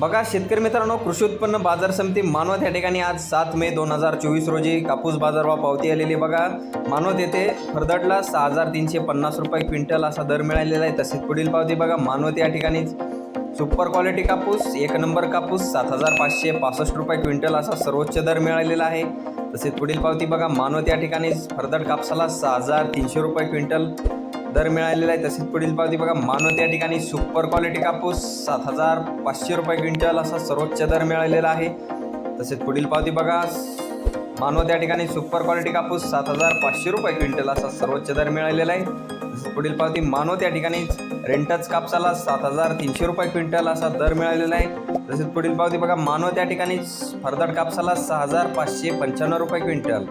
बघा शेतकरी मित्रांनो कृषी उत्पन्न बाजार समिती मानवत या ठिकाणी आज सात मे दोन हजार चोवीस रोजी कापूस बाजारभाव पावती आलेली बघा मानवत येथे फरदडला सहा हजार तीनशे पन्नास रुपये क्विंटल असा दर मिळालेला आहे. तसेच पुढील पावती बघा मानवत या ठिकाणी सुपर क्वालिटी कापूस एक नंबर कापूस सात हजार पाचशे पासष्ट रुपये क्विंटल असा सर्वोच्च दर मिळालेला आहे. तसेच पुढील पावती बघा मानवत या ठिकाणी फरदड कापसाला सहा हजार तीनशे रुपये क्विंटल दर मिळालेला आहे. तसेच पुढील पावती बघा. मानवत या ठिकाणी सुपर क्वालिटी कापूस सात हजार पाचशे रुपये क्विंटल असा सर्वोच्च दर मिळालेला आहे. तसेच पुढील पावती बघा. मानवत या ठिकाणी सुपर क्वालिटी कापूस सात हजार पाचशे रुपये क्विंटल असा सर्वोच्च दर मिळालेला आहे. तसेच पुढील पावती मानवत या ठिकाणी रेंटच कापसाला सात हजार तीनशे रुपये क्विंटल असा दर मिळालेला आहे. तसेच पुढील पावती बघा. मानवत या ठिकाणी फरदड कापसाला सहा हजार पाचशे पंच्याण्णव रुपये क्विंटल.